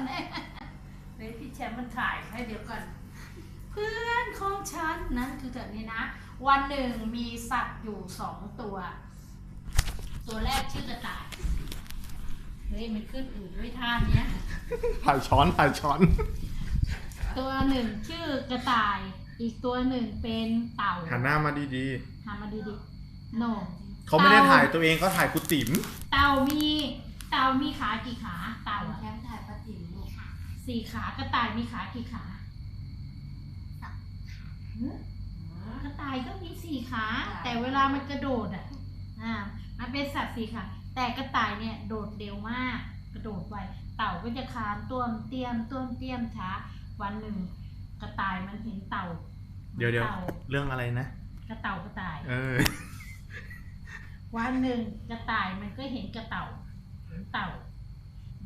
อนเนี่ยเฮ้ยพี่แชมป์มันถ่ายให้เดี๋ยวก่อน เพื่อนของฉันนั่นคือแบบนี้นะ วันหนึ่งมีสัตว์อยู่สองตัว ตัวแรกชื่อกระต่าย เฮ้ยมันขึ้นอืดด้วยท่าเนี้ย ถ่ายช้อนถ่ายช้อน ตัวหนึ่งชื่อกระต่าย อีกตัวหนึ่งเป็นเต่าหันหน้ามาดีทำมาดีๆโน ๆ เขาไม่ได้ถ่ายตัวเองเขาถ่ายคุณติ๋ม เต่ามีเต่ามีขากี่ขาเต่าอะแชมป์ถ่ สี่ขากระต่ายมีขากี่ขาหึกระต่ายก็มีสี่ขา แต่เวลามันกระโดดอะอ่ามันเป็นสัตว์สี่ขาแต่กระต่ายเนี่ยโดดเร็วมาก กระโดดไวเต่าก็จะคลานต้วมเตี้ยมต้วมเตี้ยมช้า วันหนึ่ง กระต่ายมันเห็นเต่าเดี๋ยวเดี๋ยวต่าเรื่องอะไรนะ กระเต่ากระต่าย เออ วันหนึ่งกระต่ายมันก็เห็นกระเต่าเห็นเต่า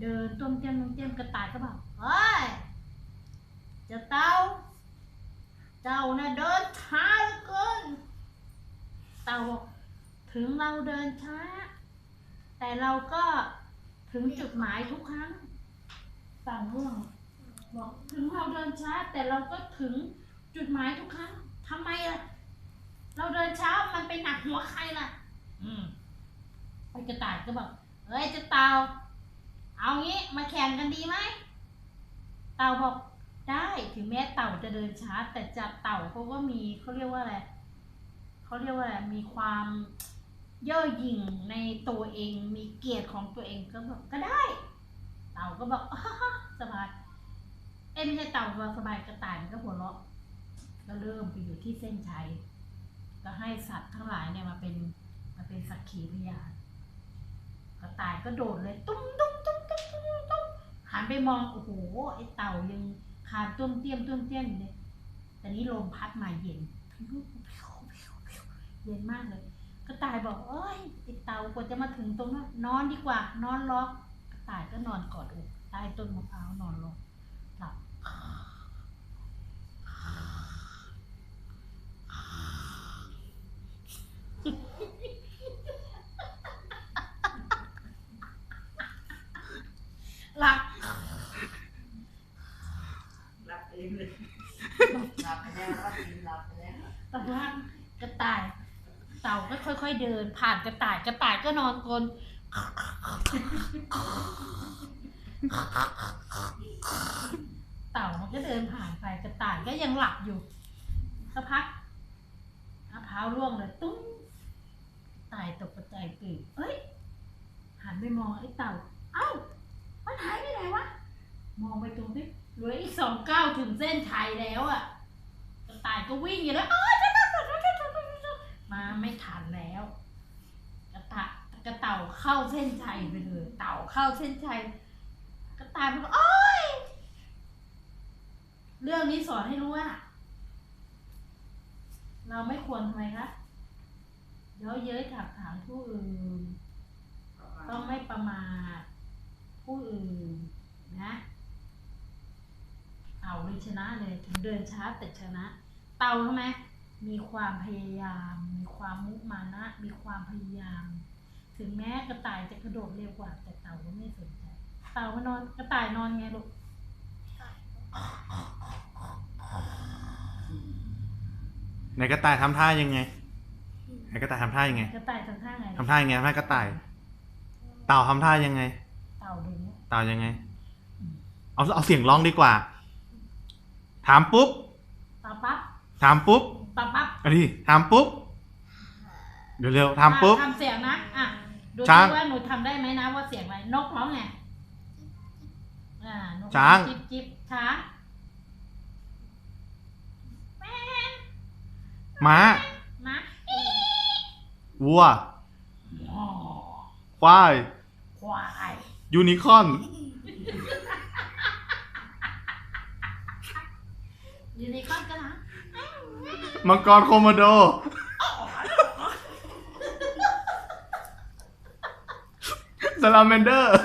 เดินต้มเตี้ยมต้มเตี้ยมกระต่ายก็บอกเฮ้ยเจะเต่าเจ้าน่ะเดินช้าเหลือเกินเต่าบอกถึงเราเดินช้า แต่เราก็ถึงจุดหมายทุกครั้งสั่งเรื่องบอกถึงเราเดินช้า แต่เราก็ถึงจุดหมายทุกครั้งทำไมอะเราเดินช้ามันไปหนักหัวใครล่ะ อืมไปกระต่ายก็บอกเฮ้ยเจะเต่า เอางี้มาแข่งกันดีไหม เต่าบอกได้ถึงแม้เต่าจะเดินช้า แต่จับเต่าเขาก็มีเขาเรียกว่าอะไรเขาเรียกว่าอะไรมีความเย่อหยิ่งในตัวเองมีเกียรติของตัวเองก็บอกก็ได้ เต่าก็บอกสบายเอ้ไม่ใช่เต่าสบายกระต่ายมันก็หัวเราะก็เริ่มไปอยู่ที่เส้นชัยก็ให้สัตว์ทั้งหลายเนี่ยมาเป็นมาเป็นสักขีพยานกระต่ายก็โดดเลยตุ้มตุ้มตุ้มตุ้มตุ้มตุ้ม หันไปมองโอ้โหไอ้เต่ายังคานต้มเตี้ยมต้มเตี้ยมอยู่เลยแต่นี้ลมพัดมาเย็นเย็นมากเลย กระต่ายบอกเอ้ยไอ้เต่ากว่าจะมาถึงตรงนั้นนอนดีกว่า นอนล็อกกระต่ายก็นอนกอดอกใต้ต้นมะพร้าวนอนลงหลับ หลับ หลับเองเลย หลับไปแล้วหลับไปแล้วแต่ว่ากระต่าย เต่าก็ค่อยๆเดิน ผ่านกระต่ายกระต่ายก็นอนกลนเต่ามันก็เดินผ่านไปกระต่ายก็ยังหลับอยู่สักพักมะพร้าวร่วงเลยตุ้งตายตกกระจายตื่นเอ้ยหันไปมองไอ้เต่า เอ้ามันหายไปไหนวะ มองไปตรงที่เหลืออีกสองก้าวถึงเส้นชัยแล้วอะกระต่ายก็วิ่งอยู่แล้วอ้าวมาไม่ทันแล้วกระต่ายกระเต่าเข้าเส้นชัยไปเลยเต่าเข้าเส้นชัยกระต่ายมันก็โอ๊ยเรื่องนี้สอนให้รู้ว่า เราไม่ควรทำไมคะเย้อเย้ยถักถางผู้อื่น ต้องไม่ประมาทผู้อื่นนะ เต่าเลย ชนะเลยถึงเดินช้าแต่ชนะ เต่าทำไมมีความพยายาม มีความมุมานะ มีความพยายาม ถึงแม้กระต่ายจะกระโดดเร็วกว่า แต่เต่าก็ไม่สนใจ เต่ามานอนกระต่ายนอนไงลูกไหนกระต่ายทำท่ายังไงไหนกระต่ายทำท่ายังไงกระต่ายทำท่าไงทำท่ายังไงทำท่ากระต่าย เต่าทำท่ายังไง เต่าดูเนี่ยเต่ายังไง เอาเอาเสียงร้องดีกว่า ถามปุ๊บตาปั๊บถามปุ๊บตาปั๊บอันนี้ถามปุ๊บ เดี๋ยวเร็วถามปุ๊บ อะทำเสียงนะอะดูช้างซิว่าหนูทำได้ไหมนะว่าเสียงอะไรนกร้องไงอ่านกช้าง จิบจิบช้างม้ามาวัวอ๋อควาย ควาย ยูนิคอร์น ยูนิคอร์นก็นะมังกรโคโมโด สลาแมนเดอร์